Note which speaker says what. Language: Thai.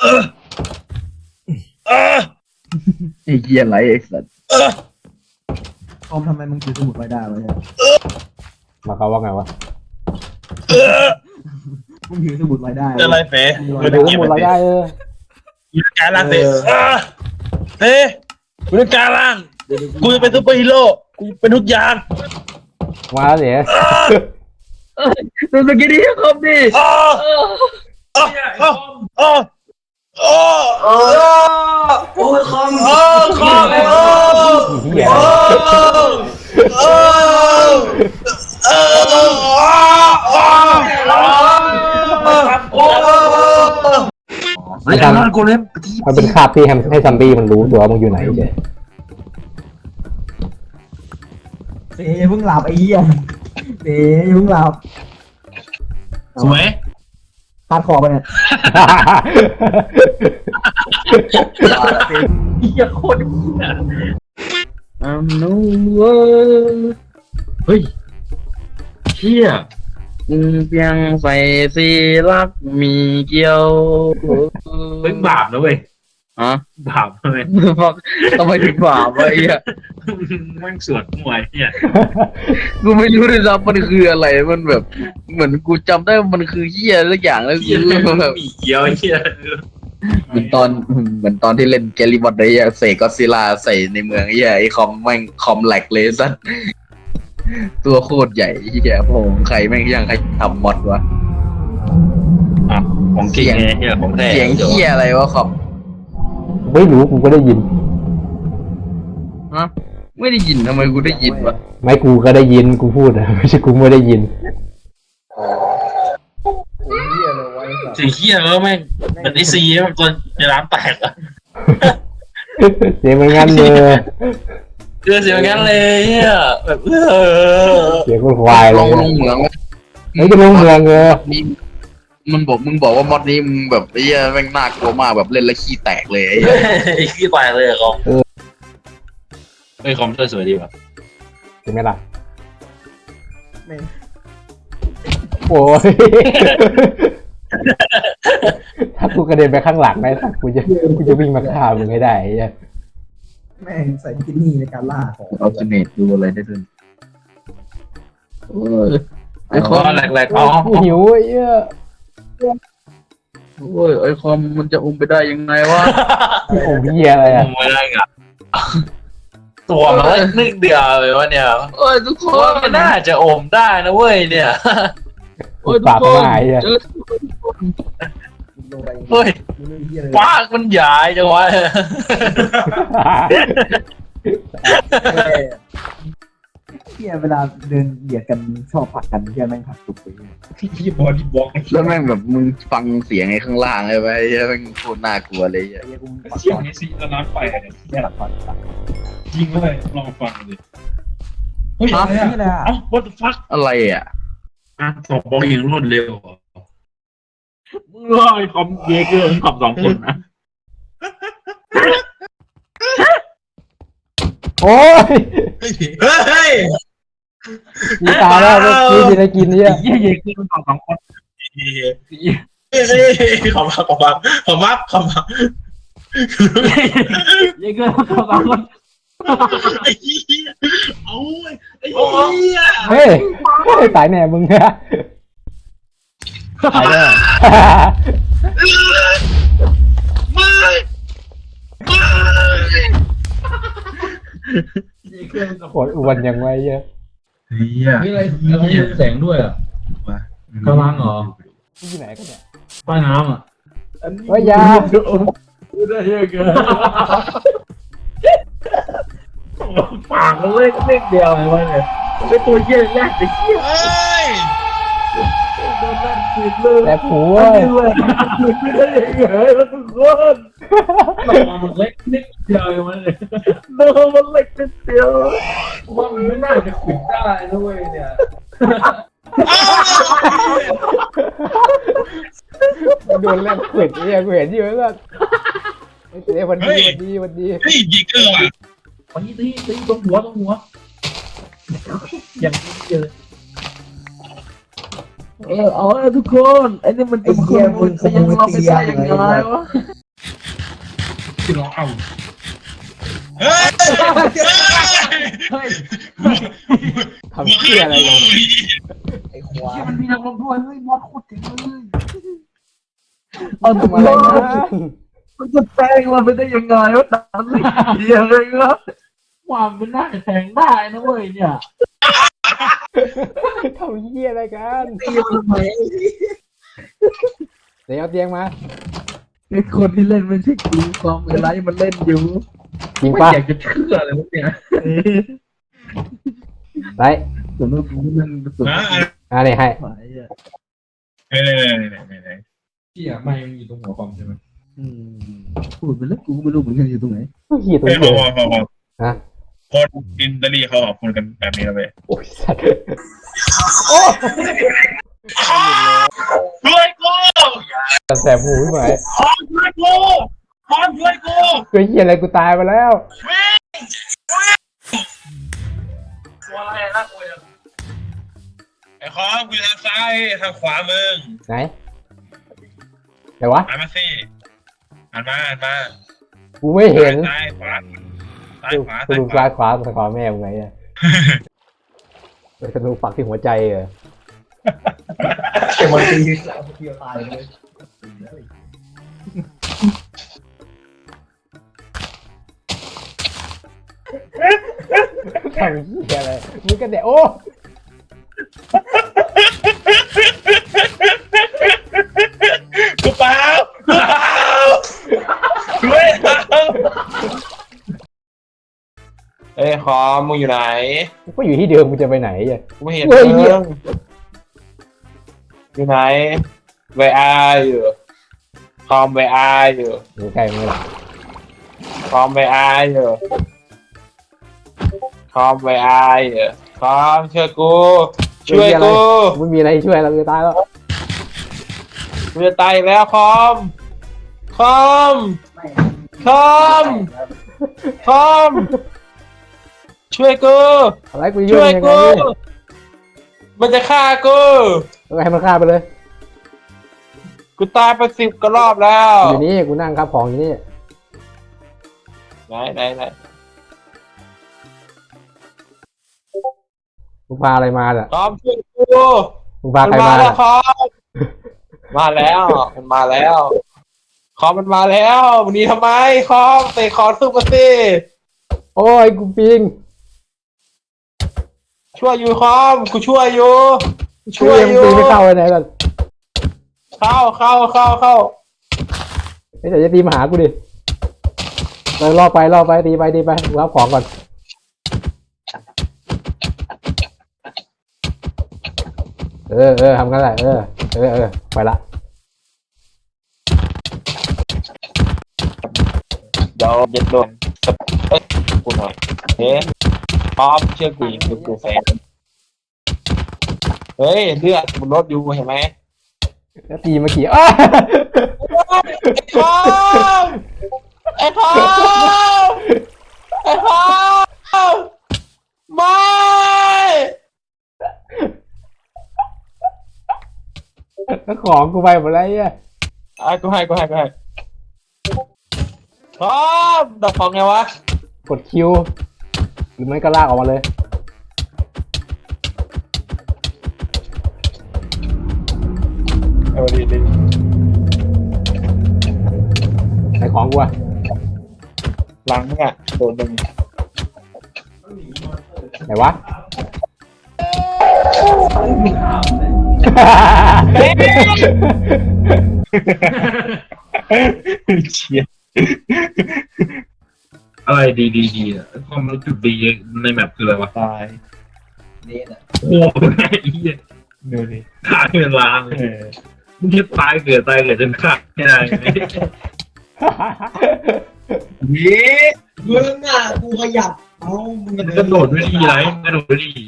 Speaker 1: เออเออ
Speaker 2: ไอ้เหี้ยไรไอ้สัตว์
Speaker 1: เออ
Speaker 3: คอมทำไมมึงถือสมุดไว้ได้วะเนี่ย
Speaker 4: มาเขาว่าไงวะ
Speaker 1: เออ
Speaker 3: มึงถือสมุดไว้ได้
Speaker 1: อะไรเฟ๋
Speaker 4: มาดูหมดรายได้เออ
Speaker 1: กูจะการล่างเฟ๋เออเฟ๋กูจะการล่างกูจะเป็นซูเปอร์ฮีโร่กูเป็นทุกอย่าง
Speaker 4: มาแล้วเดี๋ยว
Speaker 2: ดูสกินนี่คอมดิ
Speaker 1: อ้ออ้ออ้อ อ้ออ้อ
Speaker 3: โอ้ยคอม
Speaker 1: อ้อคอมอ้อ
Speaker 4: เหี้ย
Speaker 1: อ้ออ้ออ้ออ้อ
Speaker 2: ไอ้ทำกูเล่น
Speaker 4: มันเป็นคาบที่ให้ให้ซัมบี้มันรู้ตัวว่ามึงอยู่ไหนเฉย
Speaker 3: เซ่เพิ่งหลับไอ้เหี้ยเซ่เพิ่งหลับ
Speaker 1: สวย
Speaker 3: พาดคอไปเนี่ยเหี้ยโคตร
Speaker 2: อ้าวนู้เฮ้ยเชี่ยมึงเพียงใส่สีรักมีเกี่ยว
Speaker 1: เฮ้ยบาปนะเว้ย
Speaker 2: ฮะ
Speaker 1: บาปนะเว้ย
Speaker 2: ทำไมถึงบาปวะไอ้เหี้ย
Speaker 1: แม่งสวดมวยเนี่ย
Speaker 2: กูไม่รู้เลยซ้ำมันคืออะไรมันแบบ เหมือนกูจำได้ว่ามันคือเหี้ยสักอย่างแล้ว
Speaker 1: เหี้ย
Speaker 2: กู
Speaker 1: แบ
Speaker 2: แบบบ
Speaker 1: มีเกียวเหี้ย
Speaker 2: เหมือนตอนเหมือนตอนที่เล่นแกลิบอดไอ้เหี้ยเสกก็ซิลาใส่ในเมืองไอ้เหี้ยไอ้คอมแม่งคอมแหลกเลยสัสตัวโคตรใหญ่ไอ้เหี้ยผมใครแม่งยังใครทำมอดวะ
Speaker 1: อะของจริงไงเหี้ยของแท้
Speaker 2: เสียงเหี้ยอะไรวะคอม
Speaker 4: ไม่รู้กูก็ได้ยิน
Speaker 2: ฮะไม่ได้ยินทำไมกูได้ยินวะ
Speaker 4: ไม่กูก็ได้ยินกูพูดอะไม่ใช่กูไม่ได้ยิน
Speaker 3: โอ้ยเหี้ยเลยไว้สัตว์
Speaker 1: เสียงเหี้ยเออแม่งเหมือนไอซีมันจนในร้านแตกอะ
Speaker 4: เสียงมันงั้นเลย
Speaker 1: เจอเสียงงั้นเลยเหี้ยแบบเออ
Speaker 4: เสียงคนควายเล
Speaker 2: ล
Speaker 4: ย
Speaker 2: งลงเหมือง
Speaker 4: เฮ้ยจะลงเมืองเออ
Speaker 2: นี่ มันบอกมึงบอกว่ามอดนี้มึงแบบไอ้เหี้ยแม่งน่ากลัวมากแบบเล่นแล้วขี้แตกเลยไอ้เหี้ย
Speaker 1: ไอ้ขี้แตกเลยอะคอมเฮ้ยคอมเตอร์สวยดีว่ะ
Speaker 4: เห็นไหมล่ะ
Speaker 3: แม่ง
Speaker 4: โอ้ยถ้ากูกระเด็นไปข้างหลังนะกูจะกูจะวิ่งมาฆ่ามึงให้ได้ไอ้เหี้ย
Speaker 3: แม่งใส่บิกินี่ในการล่าของ
Speaker 2: เอาเสน่ห์ดูอะไรได้ด้วยโอ้ยไอ้ค
Speaker 1: อ๋
Speaker 2: อ
Speaker 1: อ
Speaker 2: ม
Speaker 1: แหลกๆอ๋อ
Speaker 4: กูหิวไอ้เหี้ย
Speaker 2: โอ้ยไอ้คอมมันจะอุ้มไปได้ยังไงวะ
Speaker 4: โอ้เหี้ยอะไรอะ
Speaker 1: ไม่ได้อะตัวมันเล็กนิดเดียวเลยวะเนี่ย
Speaker 2: โอ้ยทุกค
Speaker 1: ว่านมันน่าจะอมได้นะเว้ยเนี่ย
Speaker 2: โอ้ยทุ
Speaker 4: ปากก
Speaker 2: คน
Speaker 4: มาไอ้เหี้ย
Speaker 2: เจอ
Speaker 3: ลงไป
Speaker 1: เฮ้ย
Speaker 3: มึงไม่เหี้ยเลย
Speaker 1: ปากมันใหญ่จังวะ
Speaker 3: เหี้ยเวลาเดินเบียดกันชอบผลักกันเหี้ยแม่งผลักตุกไปเนี่ย
Speaker 1: ที่บอดี้บล็อก
Speaker 2: แล้วแม่งแบบมึงฟังเสียงไอ้ข้างล่างเลยไปไอ้เหี้ยแม่งโคตรน่ากลัวเลยไอ้เหี้ย
Speaker 3: ไอ้เหี้ยกูปัก
Speaker 1: เสีย
Speaker 3: ก่
Speaker 1: ง
Speaker 3: อน
Speaker 1: นี้สิแล้วน้ำไฟเนี่ย
Speaker 3: เหี้ยปักก่อนปัก
Speaker 1: จริงเลยลองฟังดูเฮ้ยอะไร
Speaker 3: นี่แหละ
Speaker 1: อะ what the fuck
Speaker 2: อะไรอะ
Speaker 1: อะสองบล็อกยิงรวดเร็วมึงรอไอ้คอมเยเกอร์ขับสองคนนะ
Speaker 4: โอ้ย
Speaker 1: เฮ้ย
Speaker 4: มีตายแล้วกินอะไรกินเนี่ย
Speaker 1: เย้เยเกอร์ขับสองคนเฮ้ยเฮ้ยขอมาขอมาขอมาขอมา
Speaker 3: เหี้ยเกินเขาสองคน
Speaker 1: ไอ้เหี้ยเอาเว้ยไอ้เหี้ย
Speaker 4: เฮ้ยเฮ้ยตายแน่มึงนะตายแน่
Speaker 1: ไม่ไม่
Speaker 4: โคตรอ้วนยังไงเหี้ยอะ
Speaker 1: เฮีย
Speaker 5: นี่อะไรอะไรแสงด้วยอะกำลังเหรอ
Speaker 4: ที่ไหนกันเนี่ย
Speaker 5: ใต้น้ำอะ
Speaker 4: เฮ้ยอยา
Speaker 5: ได้เยอะเกิน
Speaker 1: ปากมันเล็กเล็กเดียวเลยวะเนี่ยเป็นตัวเหี้ยแรกไอ้เหี้ยเอ้ย
Speaker 4: แต่ผัว
Speaker 5: มัน เล็กนิดเดียวเองมันเลย
Speaker 1: โดนมันเล็กนิดเดียว
Speaker 5: ว่ามันไม่น่าจะขุดได้นะเว้ยเนี่ย
Speaker 4: โดนแล่นขวิดเนี่ยกูเห็นอยู่แล้วไอ้เจ๊วันดีวันดีวันดี
Speaker 1: เฮ้ยยิงเกอร์อะ
Speaker 5: ตีตีตีตรงหัวตรงหัวอย่างนี้เจอเออเอาละทุกคนไอ้นี่มันจะมาขโมยเตียงเราไปได้ยังไงวะ
Speaker 6: ที่เราเอา
Speaker 7: เฮ้ย
Speaker 5: เฮ้ย
Speaker 4: ทำเชี่ยอะไรกัน
Speaker 3: ไอ้ควาย
Speaker 5: มันมีนักลงด้วยเฮ้ยมอดโคตรเจ๋งเลยเอาทำ
Speaker 4: ทำ
Speaker 5: อะ
Speaker 4: ไร
Speaker 5: นะมันจะแซงเราไปได้ยังไงวะตามสิเดียวเลยครับ
Speaker 6: ความเป็นได้าแทงได้นะเว้ยเนี่ย
Speaker 4: ทำเชี่ยอะไรกัน
Speaker 5: ตีมันทำไม
Speaker 4: เดี๋ยวเตียงมา
Speaker 5: ไอ้คนที่เล่นมันใช่กูความเวลาที่มันเล่นอยู่
Speaker 4: จริง
Speaker 6: ไม่
Speaker 4: ปะ
Speaker 6: อยากจะเชื่อเลยวะเนี่ย
Speaker 4: ไร
Speaker 5: ส่วนมากกูเล่นส่วน
Speaker 7: ฮะ
Speaker 5: มาก
Speaker 4: อ่านี่ให้
Speaker 5: หมายอะ
Speaker 7: เฮ้ยๆๆๆ
Speaker 6: เชี่ยไม่มันอยู่ตรงหัวคอมใช่ไหม
Speaker 5: อืมพูดไปแล้วกูก็ไม่รู้เหมือนกันอยู่ตรงไหน
Speaker 4: เหี้ย
Speaker 7: ๆ
Speaker 4: ตัว
Speaker 7: เฮ้ยพ
Speaker 4: เหี้
Speaker 7: อยพอพอ
Speaker 4: ฮะ
Speaker 7: คนอินเตอรี่เขาขอบคุณกันแบบนี้แล้วเว้ย
Speaker 4: โอ้ยสัตว์
Speaker 7: ช่วย กู
Speaker 4: จะแสบหูขึ้นมา
Speaker 7: ขอช่วยกูขอช่วยกู
Speaker 4: เฮ้ยเหี้ยอะไรกูตายไปแล้ว
Speaker 7: ตัวอะไรน่ากลัวจังไอ้คอมกูอยู่ทางซ้ายทางขวามึง
Speaker 4: ไหนไหนวะ
Speaker 7: หันมาสิหันมาหันมา
Speaker 4: กูไม่เห็น
Speaker 7: ซ้ายขวาซ้าย
Speaker 4: กู
Speaker 7: ขวา
Speaker 4: กู
Speaker 7: ซ้าย
Speaker 4: ดู
Speaker 7: ขวา
Speaker 4: ซ้ายขวาซ้ายขวาแม่มึงไงเนี่ยไปกระดูกฝักที่หัวใจเหรอ
Speaker 3: เก็บมันตีเอาเดียวตายเลย
Speaker 4: ทำเหี้ยอะไรมึงกันเดี๋ยวโอ้
Speaker 7: กูเปล่ากูเปล่าช่วยเอาเอ้ยคอมมึงอยู่ไหน
Speaker 4: กูก็อยู่ที่เดิมกูจะไปไหนอะ
Speaker 7: กูไม่เห็น
Speaker 4: เฮ้ยเหี้ย
Speaker 7: มึง อยู่ไหน Where are you คอม Where are you
Speaker 4: อยู่ใกล้มึงหรอก
Speaker 7: คอม Where are you คอม Where are you คอมช่วยกู ช่วยกู
Speaker 4: ไม่มีอะไรช่วยเราจะตายแล้ว
Speaker 7: กูจะตายอีกแล้วคอมคอมคอมคอมช่วยกู
Speaker 4: อะไรกู
Speaker 7: ช่
Speaker 4: ยุ่
Speaker 7: ว
Speaker 4: ง
Speaker 7: ย
Speaker 4: ยังไง
Speaker 7: กู
Speaker 4: เนี่ย
Speaker 7: มันจะฆ่ากู
Speaker 4: เอาให้มันฆ่าไปเลย
Speaker 7: กูตายไปสิบกว่ารอบแล้ว
Speaker 4: อยู่นี่กูนั่งครับของอยู่นี่
Speaker 7: ไหนไหนไหน
Speaker 4: มึงพาอะไรมาเนี่ย
Speaker 7: คอมช่วยกู
Speaker 4: มึงพา
Speaker 7: มัน
Speaker 4: ใคร
Speaker 7: มา
Speaker 4: มา
Speaker 7: แล้
Speaker 4: เนี่
Speaker 7: วยคอมมาแล้วมันมาแล้วคอมมันมาแล้ววันนี้ทำไมคอมเตะคอนขึ้นมาสิ
Speaker 4: โอ้ยกูปิง
Speaker 7: ช่วยอยู่คอมกูช่วยอยู่กู
Speaker 4: ช่
Speaker 7: ช่
Speaker 4: ว
Speaker 7: วยย
Speaker 4: มึ
Speaker 7: องยู่
Speaker 4: ตีไม่เข้าเลยไหนก่อน
Speaker 7: เข้าเข้าเข้าเข้า
Speaker 4: ไอ้แต่จะตีมาหากูดิเราล่อไปล่อไปตีไปตีไปกูรับของก่อนเออเออทำกันแหละเออเออเออไปละ
Speaker 7: เดี๋ยวเย็ดโดนสเปคกูหน่อยเฮ้ยคอมเชื่อกูกูกูแฟน เฮ้ยเลือดมันลดอยู่เห็นไหม
Speaker 4: แล้วตีมากี่อ้า
Speaker 7: ไอ้คอมไอ้คอมไอ้คอมไม่
Speaker 4: แล้วของกูไปหมดแล้วเนี่ย
Speaker 7: อะกูให้กูให้กูให้คอมดอกของไงวะ
Speaker 4: กดคิว หรือไม่ก็ลากออกมาเลย ของกูอะ
Speaker 7: หลังมึงอะโดนมึง
Speaker 4: ไหนวะ
Speaker 7: เชีย
Speaker 6: อะไรดีดีดีอะความรู้สึกดีในแมปคืออะไรวะ
Speaker 7: ตาย
Speaker 3: นี่นะ
Speaker 6: โอ้โหไอ้เหี้ย
Speaker 7: ดูดิ
Speaker 6: ฆ่าเวลาเล
Speaker 7: เอยอ
Speaker 6: มึงคิดตายเกิดตายเกิดจนฆ่าไม่ได้ไง
Speaker 3: นี่มึงอะกูขยับ เอามึง
Speaker 6: กระโดดด้วยดีไรกระโดดด้วยดี